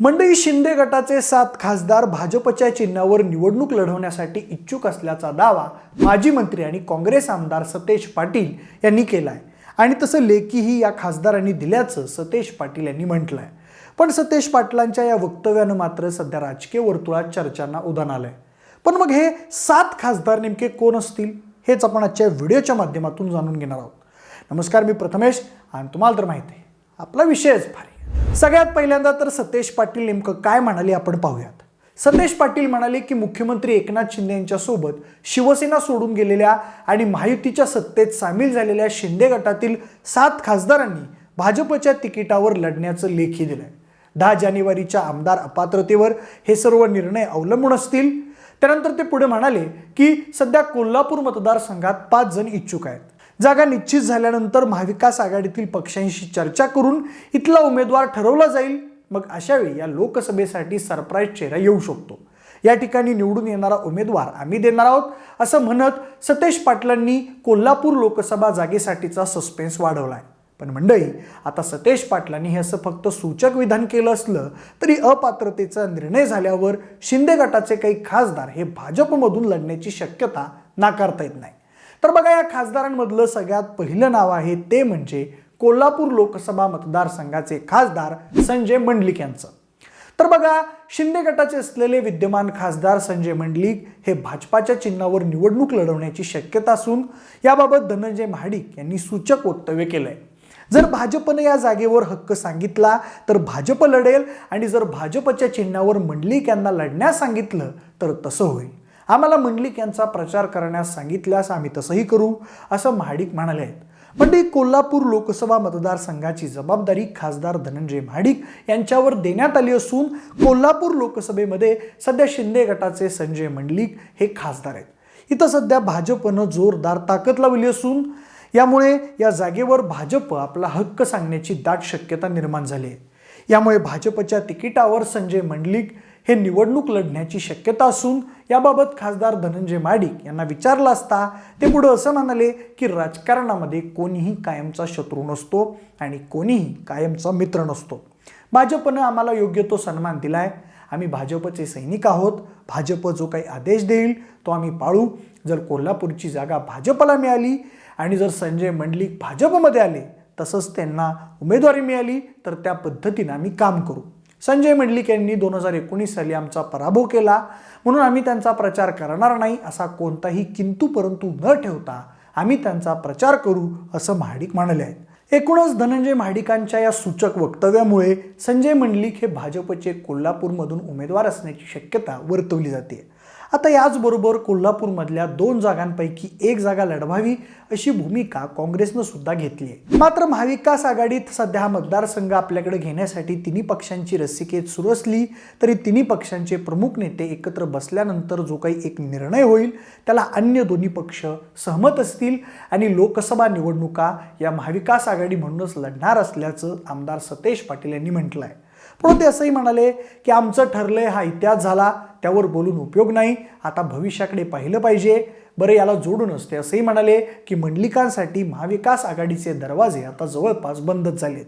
मंडई शिंदे गटाचे सात खासदार भाजपच्या चिन्हावर निवडणूक लढवण्यासाठी इच्छुक असल्याचा दावा माजी मंत्री आणि काँग्रेस आमदार सतेज पाटील यांनी केला आहे आणि तसं लेखीही या खासदारांनी दिल्याचं सतेज पाटील यांनी म्हटलं आहे पण सतेज पाटलांच्या या वक्तव्यानं मात्र सध्या राजकीय वर्तुळात चर्चांना उदान आलंय. पण मग हे सात खासदार नेमके कोण असतील हेच आपण आजच्या व्हिडिओच्या माध्यमातून जाणून घेणार आहोत. नमस्कार मी प्रथमेश आणि तुम्हाला तर माहिती आहे आपला विषयच भारी. सगळ्यात पहिल्यांदा तर सतेज पाटील नेमकं काय म्हणाले आपण पाहूयात. सतेज पाटील म्हणाले की मुख्यमंत्री एकनाथ शिंदे यांच्यासोबत शिवसेना सोडून गेलेल्या आणि महायुतीच्या सत्तेत सामील झालेल्या शिंदे गटातील सात खासदारांनी भाजपच्या तिकिटावर लढण्याचं लेखी दिलंय. दहा जानेवारीच्या आमदार अपात्रतेवर हे सर्व निर्णय अवलंबून असतील. त्यानंतर ते पुढे म्हणाले की सध्या कोल्हापूर मतदारसंघात पाच जण इच्छुक आहेत. जागा निश्चित झाल्यानंतर महाविकास आघाडीतील पक्षांशी चर्चा करून इथला उमेदवार ठरवला जाईल. मग अशावेळी या लोकसभेसाठी सरप्राईज चेहरा येऊ शकतो. या ठिकाणी निवडून येणारा उमेदवार आम्ही देणार आहोत असं म्हणत सतेज पाटलांनी कोल्हापूर लोकसभा जागेसाठीचा सस्पेन्स वाढवलाय. पण मंडळी आता सतेज पाटलांनी हे असं फक्त सूचक विधान केलं असलं तरी अपात्रतेचा निर्णय झाल्यावर शिंदे गटाचे काही खासदार हे भाजपमधून लढण्याची शक्यता नाकारता येत नाही. तर बघा या खासदारांमधलं सगळ्यात पहिलं नाव आहे ते म्हणजे कोल्हापूर लोकसभा मतदारसंघाचे खासदार संजय मंडलिक यांचं. तर बघा शिंदे गटाचे असलेले विद्यमान खासदार संजय मंडलिक हे भाजपाच्या चिन्हावर निवडणूक लढवण्याची शक्यता असून याबाबत धनंजय महाडिक यांनी सूचक वक्तव्य केलंय. जर भाजपनं या जागेवर हक्क सांगितला तर भाजप लढेल आणि जर भाजपच्या चिन्हावर मंडलिक यांना लढण्यास सांगितलं तर तसं होईल. आम्हाला मंडलिक यांचा प्रचार करण्यास सांगितल्यास आम्ही तसंही करू असं महाडिक म्हणाले आहेत. म्हणजे कोल्हापूर लोकसभा मतदारसंघाची जबाबदारी खासदार धनंजय महाडिक यांच्यावर देण्यात आली असून कोल्हापूर लोकसभेमध्ये सध्या शिंदे गटाचे संजय मंडलिक हे खासदार आहेत. इथं सध्या भाजपनं जोरदार ताकद लावली असून यामुळे या जागेवर भाजप आपला हक्क सांगण्याची दाट शक्यता निर्माण झाली आहे. यामुळे भाजपच्या तिकिटावर संजय मंडलिक हे निवडणूक लढण्याची शक्यता असून याबाबत खासदार धनंजय माडिक यांना विचारलं असता ते पुढं असं म्हणाले की राजकारणामध्ये कोणीही कायमचा शत्रू नसतो आणि कोणीही कायमचा मित्र नसतो. भाजपनं आम्हाला योग्य तो सन्मान दिलाय. आम्ही भाजपचे सैनिक आहोत. भाजप जो काही आदेश देईल तो आम्ही पाळू. जर कोल्हापूरची जागा भाजपला मिळाली आणि जर संजय मंडलिक भाजपमध्ये आले तसंच त्यांना उमेदवारी मिळाली तर त्या पद्धतीनं आम्ही काम करू. संजय मंडलिक यांनी दोन हजार एकोणीस साली आमचा पराभव केला. म्हणून आम्ही त्यांचा प्रचार करणार नाही असा कोणताही किंतू परंतु न ठेवता आम्ही त्यांचा प्रचार करू असं महाडिक म्हणाले आहेत. एकूणच धनंजय महाडिकांच्या या सूचक वक्तव्यामुळे संजय मंडलिक हे भाजपचे कोल्हापूरमधून उमेदवार असण्याची शक्यता वर्तवली जाते. आता याचबरोबर कोल्हापूरमधल्या दोन जागांपैकी एक जागा लढवावी अशी भूमिका काँग्रेसनं सुद्धा घेतली आहे. मात्र महाविकास आघाडीत सध्या हा मतदारसंघ आपल्याकडे घेण्यासाठी तिन्ही पक्षांची रस्सिकेत सुरू असली तरी तिन्ही पक्षांचे प्रमुख नेते एकत्र बसल्यानंतर जो काही एक निर्णय होईल त्याला अन्य दोन्ही पक्ष सहमत असतील आणि लोकसभा निवडणुका या महाविकास आघाडी म्हणूनच लढणार असल्याचं आमदार सतेज पाटील यांनी म्हटलं आहे पण ते असंही म्हणाले की आमचं ठरलंय हा इतिहास झाला त्यावर बोलून उपयोग नाही. आता भविष्याकडे पाहिलं पाहिजे. बरं याला जोडूनच ते असंही म्हणाले की मंडलिकांसाठी महाविकास आघाडीचे दरवाजे आता जवळपास बंदच झालेत.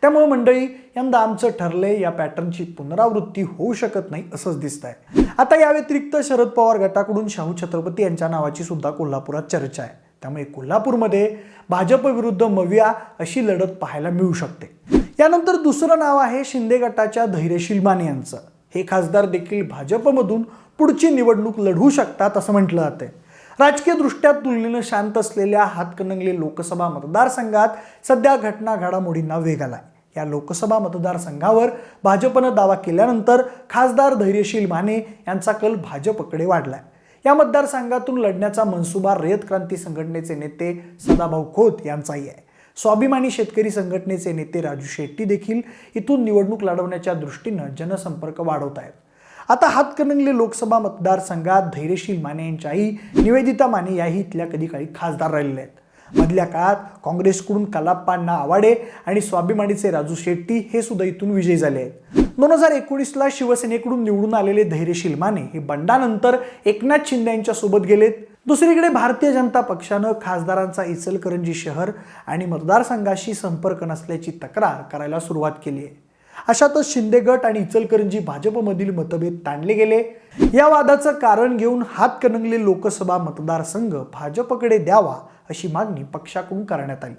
त्यामुळे मंडळी यंदा आमचं ठरलंय या पॅटर्नची पुनरावृत्ती होऊ शकत नाही असंच दिसत आहे आता या व्यतिरिक्त शरद पवार गटाकडून शाहू छत्रपती यांच्या नावाची सुद्धा कोल्हापुरात चर्चा आहे. त्यामुळे कोल्हापूरमध्ये भाजप विरुद्ध मविया अशी लढत पाहायला मिळू शकते. यानंतर दुसरं नाव आहे शिंदे गटाच्या धैर्यशील माने यांचं. हे खासदार देखील भाजपमधून पुढची निवडणूक लढवू शकतात असं म्हटलं जातं राजकीयदृष्ट्या तुलनेनं शांत असलेल्या हातकणंगले लोकसभा मतदारसंघात सध्या घटना घडामोडींना वेग आलाय. या लोकसभा मतदारसंघावर भाजपनं दावा केल्यानंतर खासदार धैर्यशील माने यांचा कल भाजपकडे वाढलाय. या मतदारसंघातून लढण्याचा मनसुबा रयत क्रांती संघटनेचे नेते सदाभाऊ खोत यांचाही आहे. स्वाभिमानी शेतकरी संघटनेचे नेते राजू शेट्टी देखील इथून निवडणूक लढवण्याच्या दृष्टीनं जनसंपर्क वाढवत आहेत. आता हातकणंगले लोकसभा मतदारसंघात धैर्यशील माने यांच्या आई निवेदिता माने याही इथल्या कधी काही खासदार राहिलेल्या आहेत. मधल्या काळात काँग्रेसकडून कलाप्पांना आवाडे आणि स्वाभिमानीचे राजू शेट्टी हे सुद्धा इथून विजयी झाले आहेत. दोन हजार एकोणीसला शिवसेनेकडून निवडून आलेले धैर्यशील माने हे बंडानंतर एकनाथ शिंदे यांच्या सोबत गेलेत. दुसरीकडे भारतीय जनता पक्षानं खासदारांचा इचलकरंजी शहर आणि मतदारसंघाशी संपर्क नसल्याची तक्रार करायला सुरुवात केली आहे. अशातच शिंदे गट आणि इचलकरंजी भाजपमधील मतभेद ताणले गेले. या वादाचं कारण घेऊन हातकणंगले लोकसभा मतदारसंघ भाजपकडे द्यावा अशी मागणी पक्षाकडून करण्यात आली.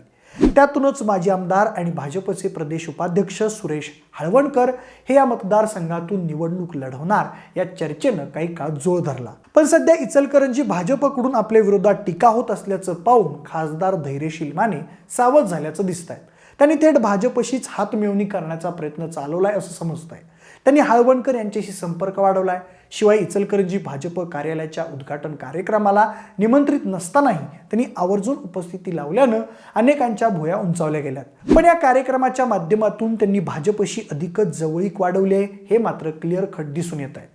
त्यातूनच माजी आमदार आणि भाजपचे प्रदेश उपाध्यक्ष सुरेश हळवणकर हे या मतदारसंघातून निवडणूक लढवणार या चर्चेनं काही काळ जोर धरला. पण सध्या इचलकरंजी भाजपकडून आपल्या विरोधात टीका होत असल्याचं पाहून खासदार धैर्यशील माने सावध झाल्याचं दिसत आहे त्यांनी थेट भाजपशीच हातमिळवणी करण्याचा प्रयत्न चालवलाय असं समजत आहे त्यांनी हळवणकर यांच्याशी संपर्क वाढवलाय. शिवाय इचलकरंजी भाजप कार्यालयाच्या उद्घाटन कार्यक्रमाला निमंत्रित नसतानाही त्यांनी आवर्जून उपस्थिती लावल्यानं अनेकांच्या भुया उंचावल्या गेल्यात. पण या कार्यक्रमाच्या माध्यमातून त्यांनी भाजपशी अधिकच जवळीक वाढवली आहे हे मात्र क्लिअर खट दिसून येत आहे.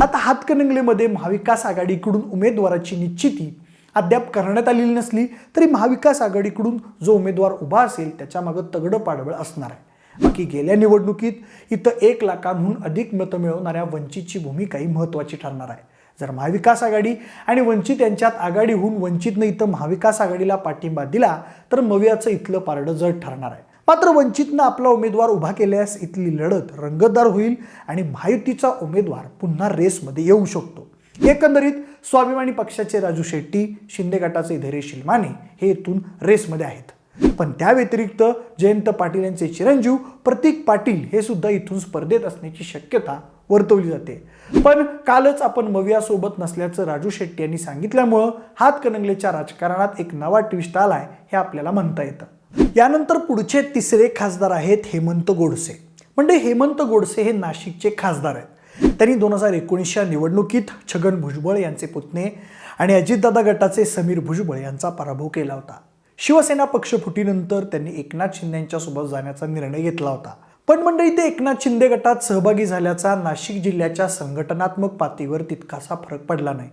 आता हातकणंगलेमध्ये महाविकास आघाडीकडून उमेदवाराची निश्चिती अद्याप करण्यात आलेली नसली तरी महाविकास आघाडीकडून जो उमेदवार उभा असेल त्याच्यामागं तगडं पाडबळ असणार आहे. बाकी गेल्या निवडणुकीत इथं एक लाखांहून अधिक मतं मिळवणाऱ्या वंचितची भूमिकाही महत्त्वाची ठरणार आहे. जर महाविकास आघाडी आणि वंचित यांच्यात आघाडी होऊन वंचितनं इथं महाविकास आघाडीला पाठिंबा दिला तर मवियाचं इथलं पारडं जड ठरणार आहे. मात्र वंचितनं आपला उमेदवार उभा केल्यास इथली लढत रंगतदार होईल आणि महायुतीचा उमेदवार पुन्हा रेसमध्ये येऊ शकतो. एकंदरीत स्वाभिमानी पक्षाचे राजू शेट्टी शिंदे गटाचे धैर्य माने हे इथून रेसमध्ये आहेत. पण त्या व्यतिरिक्त जयंत पाटील यांचे चिरंजीव प्रतीक पाटील हे सुद्धा इथून स्पर्धेत असण्याची शक्यता वर्तवली जाते. पण कालच आपण मवियासोबत नसल्याचं राजू शेट्टी यांनी सांगितल्यामुळं हातकणंगलेच्या राजकारणात एक नवा ट्विस्ट आलाय हे आपल्याला म्हणता येतं. यानंतर पुढचे तिसरे खासदार आहेत हेमंत गोडसे. म्हणजे हेमंत गोडसे हे नाशिकचे खासदार आहेत. त्यांनी दोन हजार एकोणीसच्या निवडणुकीत छगन भुजबळ यांचे पुतणे आणि अजितदादा गटाचे समीर भुजबळ यांचा पराभव केला होता. शिवसेना पक्षफुटीनंतर त्यांनी एकनाथ शिंदे यांच्यासोबत जाण्याचा निर्णय घेतला होता. पण मंडळी ते एकनाथ शिंदे गटात सहभागी झाल्याचा नाशिक जिल्ह्याच्या संघटनात्मक पातळीवर तितकासा फरक पडला नाही.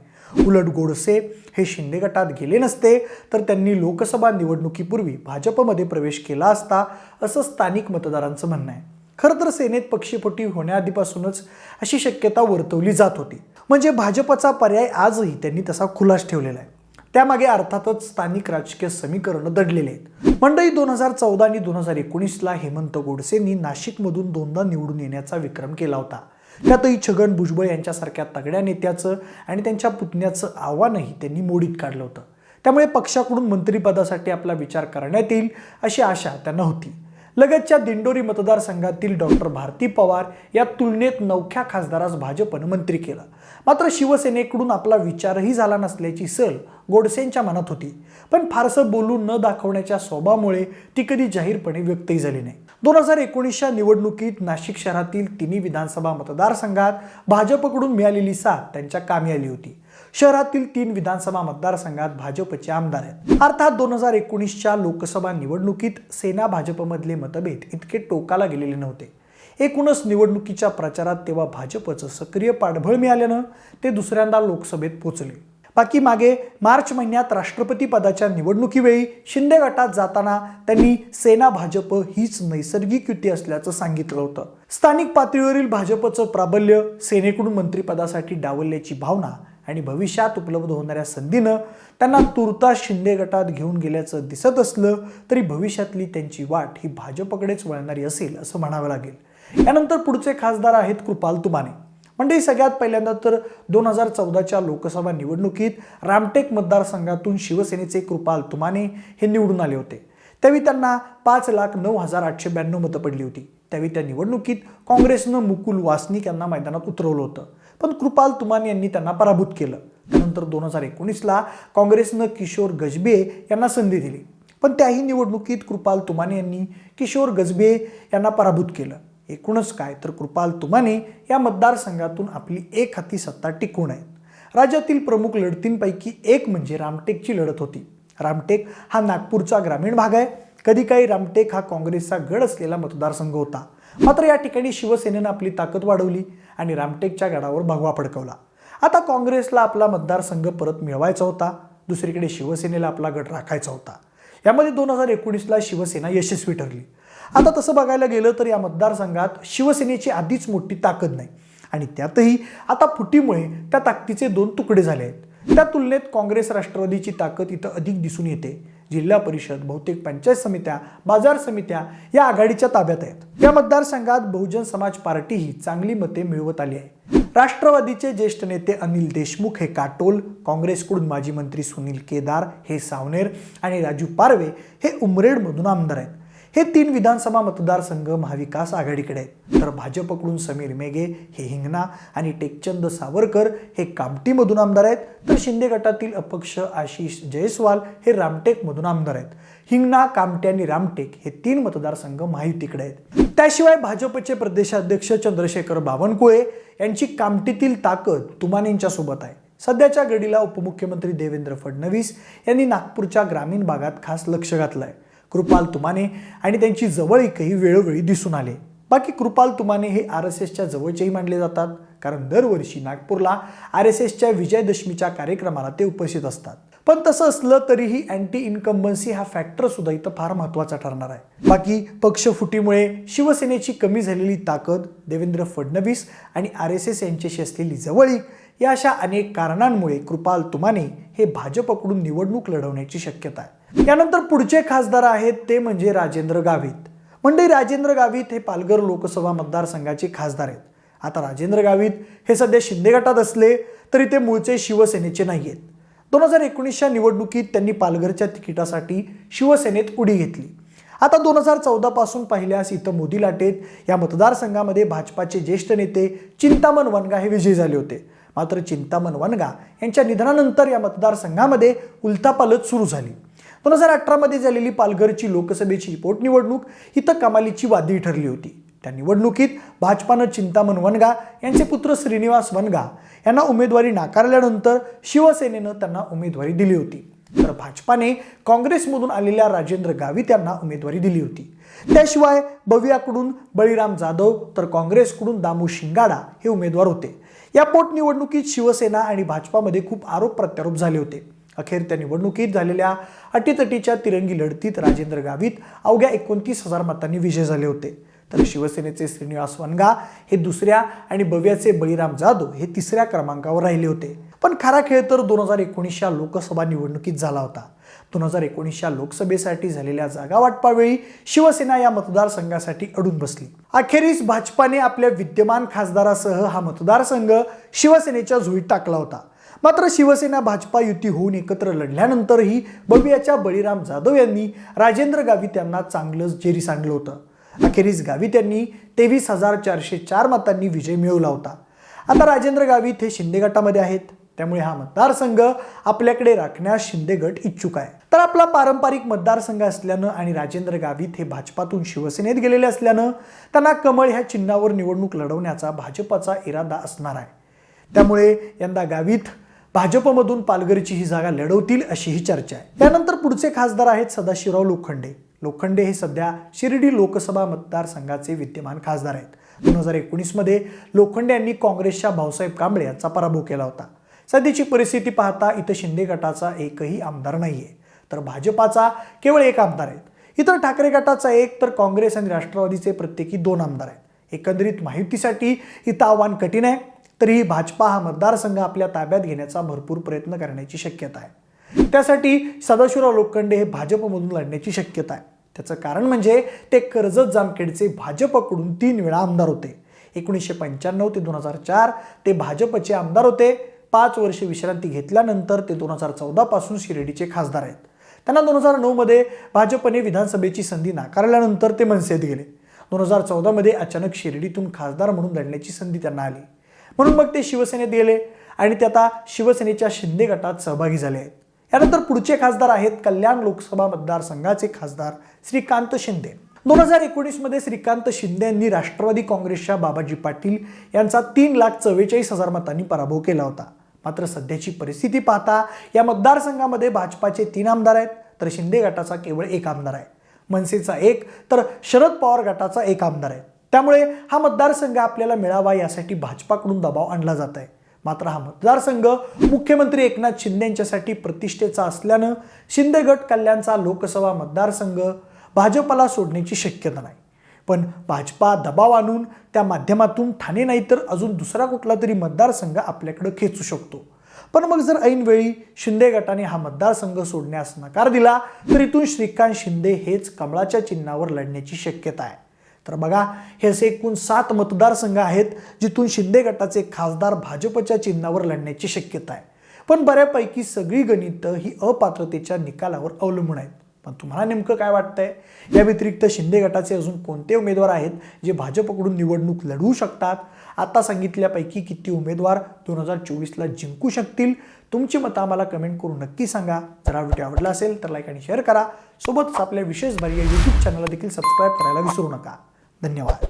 उलट गोडसे हे शिंदे गटात गेले नसते तर त्यांनी लोकसभा निवडणुकीपूर्वी भाजपमध्ये प्रवेश केला असता असं स्थानिक मतदारांचं म्हणणं आहे. खरं तर सेनेत पक्षीपोटी होण्याआधीपासूनच अशी शक्यता वर्तवली जात होती. म्हणजे भाजपचा पर्याय आजही त्यांनी तसा खुलास ठेवलेला आहे. त्यामागे अर्थातच स्थानिक राजकीय समीकरणं दडलेले आहेत. मंडळी दोन हजार चौदा आणि दोन हजार एकोणीसला हेमंत गोडसेंनी नाशिकमधून दोनदा निवडून येण्याचा विक्रम केला होता. त्यातही छगन भुजबळ यांच्यासारख्या तगड्या नेत्याचं आणि त्यांच्या पुतण्याचं आव्हानही त्यांनी मोडीत काढलं होतं. त्यामुळे पक्षाकडून मंत्रिपदासाठी आपला विचार करण्यात येईल अशी आशा त्यांना होती. लगतच्या दिंडोरी मतदारसंघातील डॉक्टर भारती पवार या तुलनेत नवख्या खासदारास भाजपनं मंत्री केलं. मात्र शिवसेनेकडून आपला विचारही झाला नसल्याची सल गोडसेंच्या मनात होती. पण फारसं बोलून न दाखवण्याच्या स्वभावामुळे ती कधी जाहीरपणे व्यक्तही झाली नाही. दोन हजार एकोणीसच्या निवडणुकीत नाशिक शहरातील तिन्ही विधानसभा मतदारसंघात भाजपकडून मिळालेली साथ त्यांच्या कामी आली होती. शहरातील तीन विधानसभा मतदारसंघात भाजपचे आमदार आहेत. अर्थात दोन हजार एकोणीसच्या लोकसभा निवडणुकीत सेना भाजपमधले मतभेद इतके टोकाला गेलेले नव्हते. एकूणच निवडणुकीच्या प्रचारात तेव्हा भाजपचं सक्रिय पाठबळ मिळाल्यानं ते दुसऱ्यांदा लोकसभेत पोचले. बाकी मागे मार्च महिन्यात राष्ट्रपती पदाच्या निवडणुकीवेळी शिंदे गटात जाताना त्यांनी सेना भाजप हीच नैसर्गिक युती असल्याचं सांगितलं होतं. स्थानिक पातळीवरील भाजपचं प्राबल्य सेनेकडून मंत्रिपदासाठी डावलल्याची भावना आणि भविष्यात उपलब्ध होणाऱ्या संधीनं त्यांना तुर्ता शिंदे गटात घेऊन गेल्याचं दिसत असलं तरी भविष्यातली त्यांची वाट ही भाजपकडेच वळणारी असेल असं म्हणावं लागेल. यानंतर पुढचे खासदार आहेत कृपाल तुमाने. म्हणजे सगळ्यात पहिल्यांदा तर दोन हजार चौदाच्या लोकसभा निवडणुकीत रामटेक मतदारसंघातून शिवसेनेचे कृपाल तुमाने हे निवडून आले होते. त्यावेळी त्यांना पाच लाख नऊ हजार आठशे ब्याण्णव मतं पडली होती. त्यावेळी त्या निवडणुकीत काँग्रेसनं मुकुल वासनिक यांना मैदानात उतरवलं होतं. पण कृपाल तुमाने यांनी त्यांना पराभूत केलं. त्यानंतर दोन हजार एकोणीसला काँग्रेसनं किशोर गजबे यांना संधी दिली. पण त्याही निवडणुकीत कृपाल तुमाने यांनी किशोर गजबे यांना पराभूत केलं. एकूणच काय तर कृपाल तुमाने या मतदारसंघातून आपली एक हाती सत्ता टिकून आहेत राज्यातील प्रमुख लढतींपैकी एक म्हणजे रामटेकची लढत होती. रामटेक हा नागपूरचा ग्रामीण भाग आहे. कधी काही रामटेक हा काँग्रेसचा गड असलेला मतदारसंघ होता. मात्र या ठिकाणी शिवसेनेनं आपली ताकद वाढवली आणि रामटेकच्या गडावर भगवा फडकवला. आता काँग्रेसला आपला मतदारसंघ परत मिळवायचा होता. दुसरीकडे शिवसेनेला आपला गड राखायचा होता. यामध्ये दोन हजार एकोणीसला शिवसेना यशस्वी ठरली. आता तसं बघायला गेलं तर या मतदारसंघात शिवसेनेची आधीच मोठी ताकद नाही. आणि त्यातही आता फुटीमुळे त्या ताकदीचे दोन तुकडे झाले आहेत. त्या तुलनेत काँग्रेस राष्ट्रवादीची ताकद इथं अधिक दिसून येते. जिल्हा परिषद बहुतेक पंचायत समित्या बाजार समित्या या आघाडीच्या ताब्यात आहेत. या मतदारसंघात बहुजन समाज पार्टी ही चांगली मते मिळवत आली आहे. राष्ट्रवादीचे ज्येष्ठ नेते अनिल देशमुख हे काटोल काँग्रेसकडून माजी मंत्री सुनील केदार हे सावनेर आणि राजू पारवे हे उमरेडमधून आमदार आहेत. हे तीन विधानसभा मतदारसंघ महाविकास आघाडीकडे आहेत. तर भाजपकडून समीर मेघे हे हिंगणा आणि टेकचंद सावरकर हे कामटीमधून आमदार आहेत. तर शिंदे गटातील अपक्ष आशिष जयस्वाल हे रामटेकमधून आमदार आहेत. हिंगणा कामटे आणि रामटेक हे तीन मतदारसंघ महायुतीकडे आहेत. त्याशिवाय भाजपचे प्रदेशाध्यक्ष चंद्रशेखर बावनकुळे यांची कामटीतील ताकद तुमानेंच्या सोबत आहे. सध्याच्या घडीला उपमुख्यमंत्री देवेंद्र फडणवीस यांनी नागपूरच्या ग्रामीण भागात खास लक्ष घातलं आहे कृपाल तुमाने आणि त्यांची जवळीकही वेळोवेळी दिसून आले. बाकी कृपाल तुमाने हे आर एस एसच्या जवळचेही मानले जातात कारण दरवर्षी नागपूरला आर एस एसच्या विजयदशमीच्या कार्यक्रमाला ते उपस्थित असतात. पण तसं असलं तरीही अँटी इन्कम्बन्सी हा फॅक्टर सुद्धा इथं फार महत्त्वाचा ठरणार आहे. बाकी पक्षफुटीमुळे शिवसेनेची कमी झालेली ताकद देवेंद्र फडणवीस आणि आर एस एस यांच्याशी असलेली जवळीक या अशा अनेक कारणांमुळे कृपाल तुमाने हे भाजपकडून निवडणूक लढवण्याची शक्यता आहे. यानंतर पुढचे खासदार आहेत ते म्हणजे राजेंद्र गावित. म्हणजे राजेंद्र गावित हे पालघर लोकसभा मतदारसंघाचे खासदार आहेत. आता राजेंद्र गावित हे सध्या शिंदे गटात असले तरी ते मूळचे शिवसेनेचे नाही आहेत. दोन हजार एकोणीसच्या निवडणुकीत त्यांनी पालघरच्या तिकिटासाठी शिवसेनेत उडी घेतली. आता दोन हजार चौदा पासून पाहिल्यास इथं मोदी लाटेत या मतदारसंघामध्ये भाजपाचे ज्येष्ठ नेते चिंतामण वनगा हे विजयी झाले होते. मात्र चिंतामण वनगा यांच्या निधनानंतर या मतदारसंघामध्ये उलथापालत सुरू झाली. दोन हजार अठरामध्ये झालेली पालघरची लोकसभेची पोटनिवडणूक इथं कमालीची वादी ठरली होती. त्या निवडणुकीत भाजपानं चिंतामण वनगा यांचे पुत्र श्रीनिवास वनगा यांना उमेदवारी नाकारल्यानंतर शिवसेनेनं त्यांना उमेदवारी दिली होती. तर भाजपाने काँग्रेसमधून आलेल्या राजेंद्र गावित यांना उमेदवारी दिली होती. त्याशिवाय बवियाकडून बळीराम जाधव तर काँग्रेसकडून दामू शिंगाडा हे उमेदवार होते. या पोटनिवडणुकीत शिवसेना आणि भाजपामध्ये खूप आरोप प्रत्यारोप झाले होते. अखेर त्या निवडणुकीत झालेल्या अटीतटीच्या तिरंगी लढतीत राजेंद्र गावित अवघ्या एकोणतीस हजार मतांनी विजय झाले होते. तर शिवसेनेचे श्रीनिवास वनगा हे दुसऱ्या आणि बव्याचे बळीराम जाधव हे तिसऱ्या क्रमांकावर राहिले होते. पण खरा खेळ तर दोन हजार एकोणीसच्या लोकसभा निवडणुकीत झाला होता. दोन हजार एकोणीसच्या लोकसभेसाठी झालेल्या जागा वाटपावेळी शिवसेना या मतदारसंघासाठी अडून बसली. अखेरीस भाजपाने आपल्या विद्यमान खासदारासह हा मतदारसंघ शिवसेनेच्या झुळीत टाकला होता. मात्र शिवसेना भाजपा युती होऊन एकत्र लढल्यानंतरही बबियाच्या बळीराम जाधव यांनी राजेंद्र गावित यांना चांगलंच जेरी सांगलं होतं. अखेरीस गावित यांनी तेवीस हजार चारशे चार मतांनी विजय मिळवला होता. आता राजेंद्र गावित हे शिंदे गटामध्ये आहेत. त्यामुळे हा मतदारसंघ आपल्याकडे राखण्यास शिंदे गट इच्छुक आहे. तर आपला पारंपरिक मतदारसंघ असल्यानं आणि राजेंद्र गावित हे भाजपातून शिवसेनेत गेलेले असल्यानं त्यांना कमळ ह्या चिन्हावर निवडणूक लढवण्याचा भाजपाचा इरादा असणार आहे. त्यामुळे यंदा गावित भाजपमधून पालघरची ही जागा लढवतील अशी ही चर्चा आहे. त्यानंतर पुढचे खासदार आहेत सदाशिवराव लोखंडे. लोखंडे हे सध्या शिर्डी लोकसभा मतदारसंघाचे विद्यमान खासदार आहेत. दोन हजार एकोणीसमध्ये लोखंडे यांनी काँग्रेसच्या भाऊसाहेब कांबळे यांचा पराभव केला होता. सध्याची परिस्थिती पाहता इथं शिंदे गटाचा एकही आमदार नाहीये. तर भाजपाचा केवळ एक आमदार आहेत. इतर ठाकरे गटाचा एक तर काँग्रेस आणि राष्ट्रवादीचे प्रत्येकी दोन आमदार आहेत. एकंदरीत माहितीसाठी इथं आव्हान कठीण आहे तरीही भाजपा हा मतदारसंघ आपल्या ताब्यात घेण्याचा भरपूर प्रयत्न करण्याची शक्यता आहे. त्यासाठी सदाशिवराव लोखंडे हे भाजपमधून लढण्याची शक्यता आहे. त्याचं कारण म्हणजे ते कर्जत जामखेडचे भाजपकडून तीन वेळा आमदार होते. एकोणीसशे पंच्याण्णव ते दोन हजार चार ते भाजपचे आमदार होते. पाच वर्षे विश्रांती घेतल्यानंतर ते दोन हजार चौदापासून शिर्डीचे खासदार आहेत. त्यांना दोन हजार नऊमध्ये भाजपने विधानसभेची संधी नाकारल्यानंतर ते मनसेत गेले. दोन हजार चौदामध्ये अचानक शिर्डीतून खासदार म्हणून लढण्याची संधी त्यांना आली. म्हणून मग ते शिवसेनेत गेले आणि ते आता शिवसेनेच्या शिंदे गटात सहभागी झाले आहेत. यानंतर पुढचे खासदार आहेत कल्याण लोकसभा मतदारसंघाचे खासदार श्रीकांत शिंदे. दोन हजार एकोणीसमध्ये श्रीकांत शिंदे यांनी राष्ट्रवादी काँग्रेसच्या बाबाजी पाटील यांचा तीन लाख चव्वेचाळीस हजार मतांनी पराभव केला होता. मात्र सध्याची परिस्थिती पाहता या मतदारसंघामध्ये भाजपाचे तीन आमदार आहेत तर शिंदे गटाचा केवळ एक आमदार आहे. मनसेचा एक तर शरद पवार गटाचा एक आमदार आहे. त्यामुळे हा मतदारसंघ आपल्याला मिळावा यासाठी भाजपाकडून दबाव आणला जात आहे. मात्र हा मतदारसंघ मुख्यमंत्री एकनाथ शिंदे यांच्यासाठी प्रतिष्ठेचा असल्यानं शिंदे गट कल्याणचा लोकसभा मतदारसंघ भाजपला सोडण्याची शक्यता नाही. पण भाजपा दबाव आणून त्या माध्यमातून ठाणे नाही तर अजून दुसरा कुठला तरी मतदारसंघ आपल्याकडे खेचू शकतो. पण मग जर ऐनवेळी शिंदे गटाने हा मतदारसंघ सोडण्यास नकार दिला तर इथून श्रीकांत शिंदे हेच कमळाच्या चिन्हावर लढण्याची शक्यता आहे. तर बघा हे असे एकूण सात मतदारसंघ आहेत जिथून शिंदे गटाचे खासदार भाजपच्या चिन्हावर लढण्याची शक्यता आहे. पण बऱ्यापैकी सगळी गणितं ही अपात्रतेच्या निकालावर अवलंबून आहेत. पण तुम्हाला नेमकं काय वाटतंय? या व्यतिरिक्त शिंदे गटाचे अजून कोणते उमेदवार आहेत जे भाजपकडून निवडणूक लढवू शकतात? आता सांगितल्यापैकी किती उमेदवार दोन हजार चोवीसला जिंकू शकतील? तुमची मतं आम्हाला कमेंट करून नक्की सांगा. जर हा व्हिडिओ आवडला असेल तर लाईक आणि शेअर करा. सोबतच आपल्या विशेष भारी या यूट्यूब चॅनलला देखील सबस्क्राईब करायला विसरू नका. धन्यवाद.